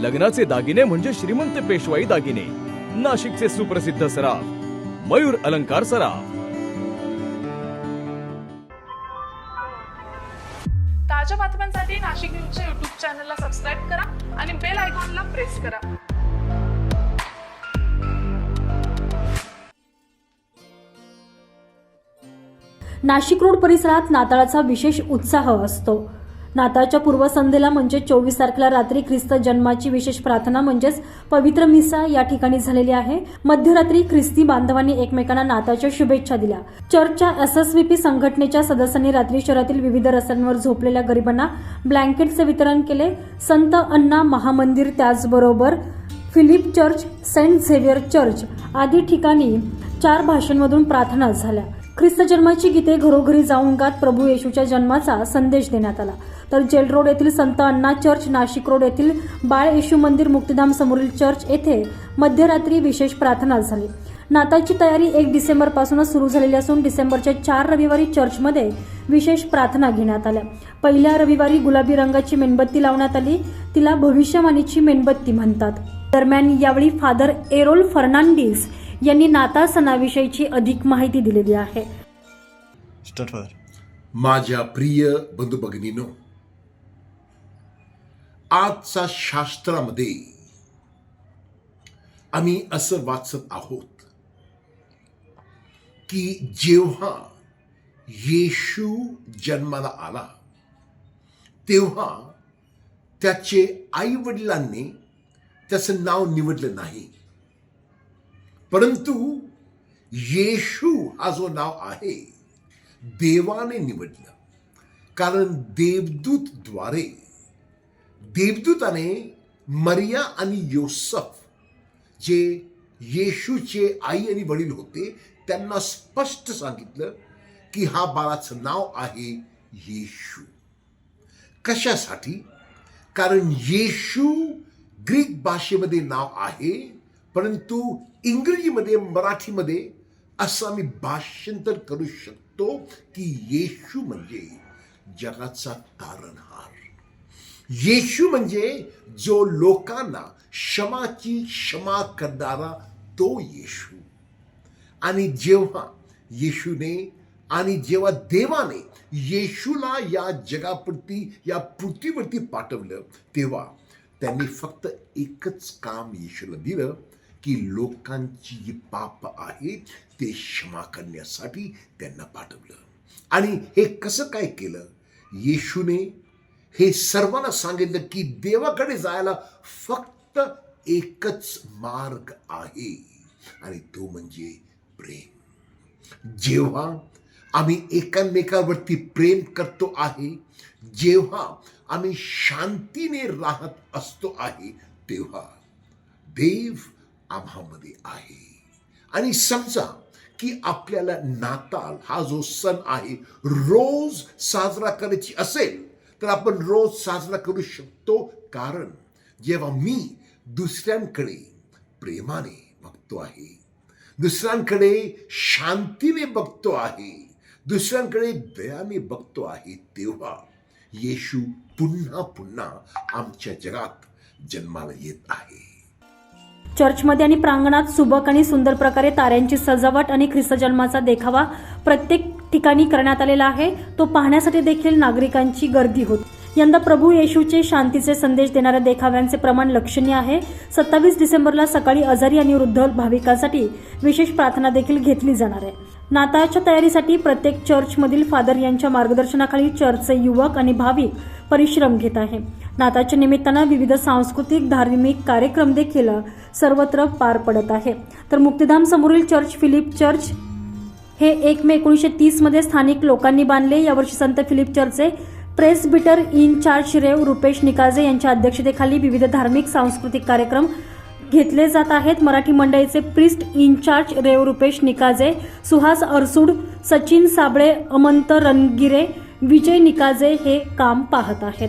लग्नाचे दागिने म्हणजे श्रीमंत पेशवाई दागिने. नाशिकचे सुप्रसिद्ध सराफ मयूर अलंकार सराफ. ताज्या बातम्यांसाठी नाशिक न्यूजच्या युट्यूब चॅनलला सबस्क्राईब करा आणि बेल आयकॉनला प्रेस करा. नाशिक रोड परिसरात नाताळाचा विशेष उत्साह असतो. नाताळच्या पूर्वसंध्येला म्हणजे चोवीस तारखेला रात्री ख्रिस्त जन्माची विशेष प्रार्थना म्हणजेच पवित्र मिसा या ठिकाणी झालेली आहे. मध्यरात्री ख्रिस्ती बांधवांनी एकमेकांना नाताळच्या शुभेच्छा दिल्या. चर्चच्या एस एस व्ही पी संघटनेच्या सदस्यांनी रात्री शहरातील विविध रस्त्यांवर झोपलेल्या गरिबांना ब्लँकेटचे वितरण केले. संत अण्णा महामंदिर त्याचबरोबर Philip church Saint Xavier church आदी ठिकाणी चार भाषांमधून प्रार्थना झाल्या. ख्रिस्त जन्माची गीते घरोघरी जाऊन गात प्रभू येशूच्या जन्माचा संदेश देण्यात आला. तर जेल रोड येथील संत अण्णा चर्च नाशिक रोड येथील बाळ येशू मंदिर मुक्तिधाम समोरील चर्च येथे मध्यरात्री विशेष प्रार्थना झाली. नाताची तयारी एक डिसेंबर पासूनच सुरू झालेली असून डिसेंबरच्या चार रविवारी चर्चमध्ये विशेष प्रार्थना घेण्यात आल्या. पहिल्या रविवारी गुलाबी रंगाची मेणबत्ती लावण्यात आली. तिला भविष्यवाणीची मेणबत्ती म्हणतात. दरम्यान यावेळी फादर एरोल फर्नांडिस यांनी नाताळ सणाविषयीची अधिक माहिती दिलेली आहे. माझ्या प्रिय बंधू भगिनीनो आजच्या शास्त्रामध्ये आम्ही असं वाचत आहोत की जेव्हा येशू जन्माला आला तेव्हा त्याचे आई वडिलांनी त्याचं नाव निवडलं नाही. परंतु येशू हा जो नाव आहे देवाने निवडलं. कारण देवदूतद्वारे देवदूताने मरिया आणि योसफ जे येशूचे आई आणि वडील होते त्यांना स्पष्ट सांगितलं की हा बाळाचं नाव आहे येशू. कशासाठी? कारण येशू ग्रीक भाषेमध्ये नाव आहे परंतु इंग्रजीमध्ये मराठीमध्ये असं आम्ही भाष्यांतर करू शकतो की येशू म्हणजे जगाचा तारणहार. येशू म्हणजे जो लोकांना क्षमाची क्षमा करणारा तो येशू. आणि जेव्हा येशूने आणि जेव्हा देवाने येशूला या जगाप्रती या पृथ्वीवरती पाठवलं तेव्हा त्यांनी फक्त एकच काम येशूला दिलं की लोकांची जी पाप आहेत ते क्षमा करण्यासाठी त्यांना पाठवलं. आणि हे कसं काय केलं? येशूने हे सर्वांना सांगितलं की देवाकडे जायला फक्त एकच मार्ग आहे आणि तो म्हणजे प्रेम. जेव्हा आम्ही एकामेकावरती प्रेम करतो आहे जेव्हा आम्ही शांतीने राहत असतो आहे तेव्हा देव आम्हामध्ये आहे. आणि समजा की आपल्याला नाताल हा जो सण आहे रोज साजरा करायची असेल तर आपण रोज साजरा करू शकतो. कारण जेव्हा मी दुसऱ्यांकडे प्रेमाने बघतो आहे दुसऱ्यांकडे शांतीने बघतो आहे दुसऱ्यांकडे दयाने बघतो आहे तेव्हा येशू पुन्हा पुन्हा आमच्या जगात जन्माला येत आहे. चर्चमध्ये आणि प्रांगणात सुबक आणि सुंदर प्रकारे ताऱ्यांची सजावट आणि ख्रिस्त जन्माचा देखावा प्रत्येक ठिकाणी करण्यात आलेला आहे. तो पाहण्यासाठी देखील नागरिकांची गर्दी होती. यंदा प्रभू येशूचे शांतीचे संदेश देणाऱ्या देखाव्यांचे प्रमाण लक्षणीय आहे. सत्तावीस डिसेंबरला सकाळी आजारी आणि वृद्ध भाविकांसाठी विशेष प्रार्थना देखील घेतली जाणार आहे. नाताळच्या तयारीसाठी प्रत्येक चर्चमधील फादर यांच्या मार्गदर्शनाखाली चर्चचे युवक आणि भाविक परिश्रम घेत आहे. नाताच्या निमित्तानं विविध सांस्कृतिक धार्मिक कार्यक्रम देखील सर्वत्र पार पडत आहे. तर मुक्तिधाम समोरील चर्च फिलिप चर्च हे एक मे एकोणीसशे तीसमध्ये स्थानिक लोकांनी बांधले. यावर्षी संत फिलिप चर्चचे presbyter in charge Rev Rupesh Nikaje यांच्या अध्यक्षतेखाली विविध धार्मिक सांस्कृतिक कार्यक्रम घेतले जात आहेत. Marathi मंडळीचे priest in charge Rev Rupesh Nikaje Suhas Arsud Sachin Sable Amant Rangire Vijay Nikaje हे काम पाहत आहेत.